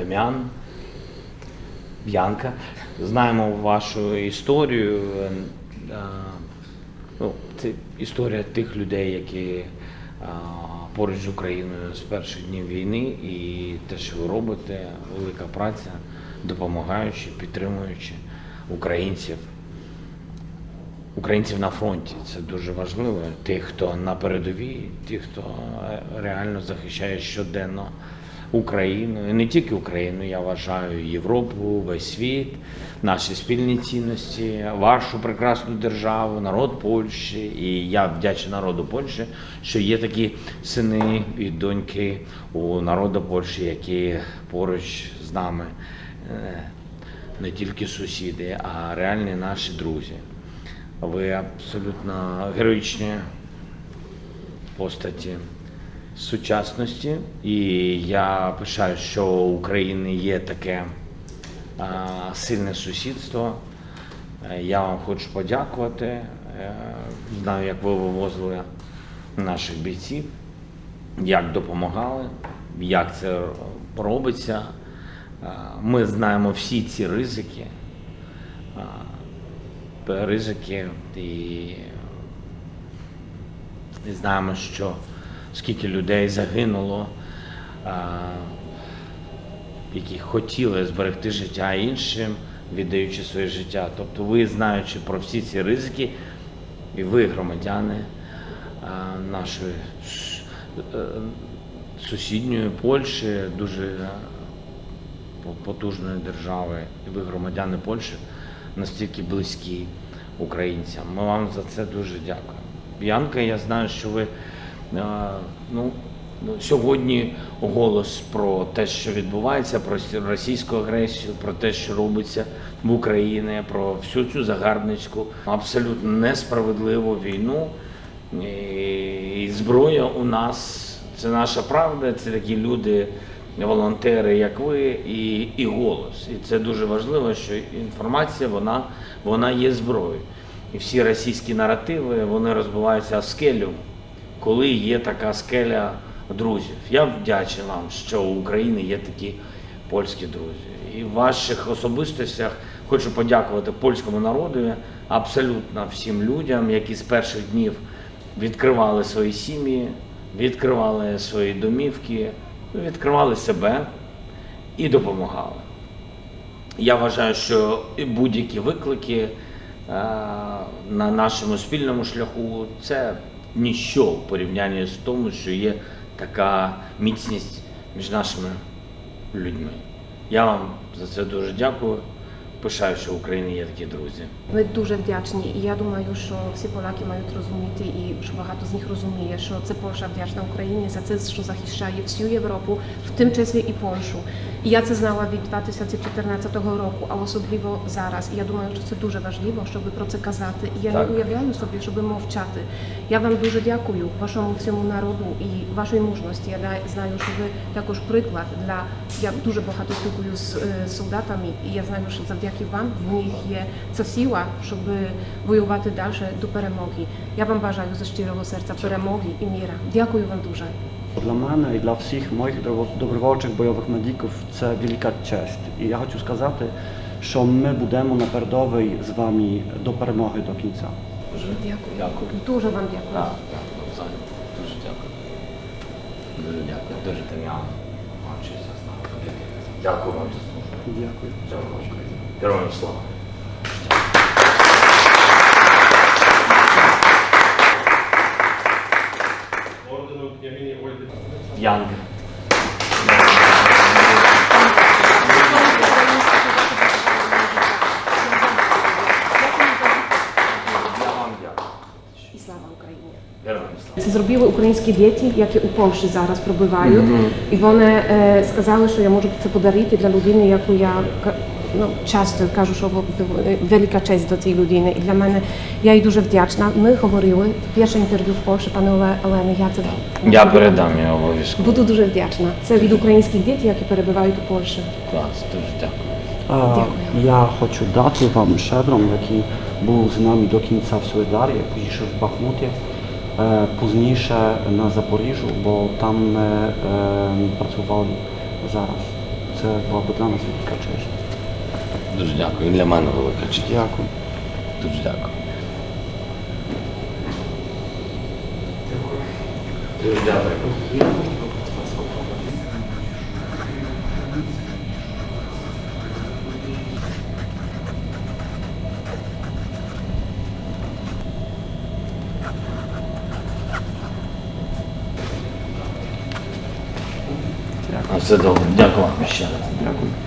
Дем'ян, Б'янка. Знаємо вашу історію. е, Ну, це історія тих людей, які поруч з Україною з перших днів війни, і те, що ви робите, велика праця, допомагаючи, підтримуючи українців. Українців на фронті це дуже важливо. Тих, хто на передовій, ті, хто е, реально захищає щоденно Україну, і не тільки Україну, я вважаю Європу, весь світ, наші спільні цінності, вашу прекрасну державу, народ Польщі. І я вдячний народу Польщі, що є такі сини і доньки у народу Польщі, які поруч з нами е, не тільки сусіди, а реальні наші друзі. Ви абсолютно героїчні постаті сучасності, і я пишаю, що у України є таке а, сильне сусідство. Е, Я вам хочу подякувати. Е, Знаю, як ви вивозили наших бійців, як допомагали, як це робиться. Е, Ми знаємо всі ці ризики. Ризики і, знаємо, що скільки людей загинуло, які хотіли зберегти життя іншим, віддаючи своє життя. Тобто ви, знаючи про всі ці ризики, і ви, громадяни нашої е, сусідньої Польщі, дуже потужної держави, і ви громадяни Польщі настільки близькі українцям. Ми вам за це дуже дякуємо. Янка, я знаю, що ви ну, ну, сьогодні голос про те, що відбувається, про російську агресію, про те, що робиться в Україні, про всю цю загарбницьку, абсолютно несправедливу війну. І, зброя у нас це наша правда, це такі люди, волонтери, як ви, і, і голос. І це дуже важливо, що інформація вона, вона є зброєю. І всі російські наративи вони розбиваються скелю, коли є така скеля друзів. Я вдячний вам, що у України є такі польські друзі. І в ваших особистостях хочу подякувати польському народу, абсолютно всім людям, які з перших днів відкривали свої сім'ї, відкривали свої домівки, відкривали себе і допомагали. Я вважаю, що будь-які виклики е, на нашому спільному шляху це ніщо в порівнянні з тому, що є така міцність між нашими людьми. Я вам за це дуже дякую. Пишаю, що в Україні є такі друзі. Ми дуже вдячні, і я думаю, що всі поляки мають розуміти, і що багато з них розуміє, що це Польща вдячна Україні за це, що захищає всю Європу, в тим числі і Польщу. І я це знала від 2014 року, а особливо зараз. І я думаю, що це дуже важливо, щоб про це казати. І я Так. не уявляю собі, щоб мовчати. Я вам дуже дякую вашому всьому народу і вашої мужності. Я знаю, що ви також приклад для я дуже багато спілкую з е, солдатами, і я знаю, що завдяки вам в них є ця сила, щоб воювати далі до перемоги. Я вам бажаю з щирого серця перемоги і міра. Дякую вам дуже. Для мене і для всіх моїх добровольчих бойових медиків це велика честь. І я хочу сказати, що ми будемо на передовій з вами до перемоги до кінця. Дуже Дякую. Дякую. Дуже вам дякую. Так, так, дуже дякую. Дуже дякую. Дуже тем'яно. Дякую вам за службу. Дякую. Дякую. Героям слава. ордену княгині Ольги. Янги. Я вам дякую. І слава Україні. Це зробили українські діти, які у Польщі зараз пробувають. І вони е, сказали, що я можу це подарити для людини, яку я ну, часто кажу, що велика честь до цієї людини. І для мене я їй дуже вдячна. Ми говорили перше інтерв'ю в Польщі, пане Оле- Олени, я це Я передам його обов'язково. Буду дуже вдячна. Це від українських дітей, які перебувають у Польщі. Клас, дуже дякую. А, Дякую. я хочу дати вам шеврон, який був з нами до кінця в Солидарі, пізніше в Бахмуті, е, пізніше на Запоріжжю, бо там ми е, працювали зараз. це була б для нас велика честь. Дуже дякую. Для мене велика честь. Дякую. Дуже дякую. Дуже дякую. Дякую. Все добре. Дякую вам ще раз. Дякую.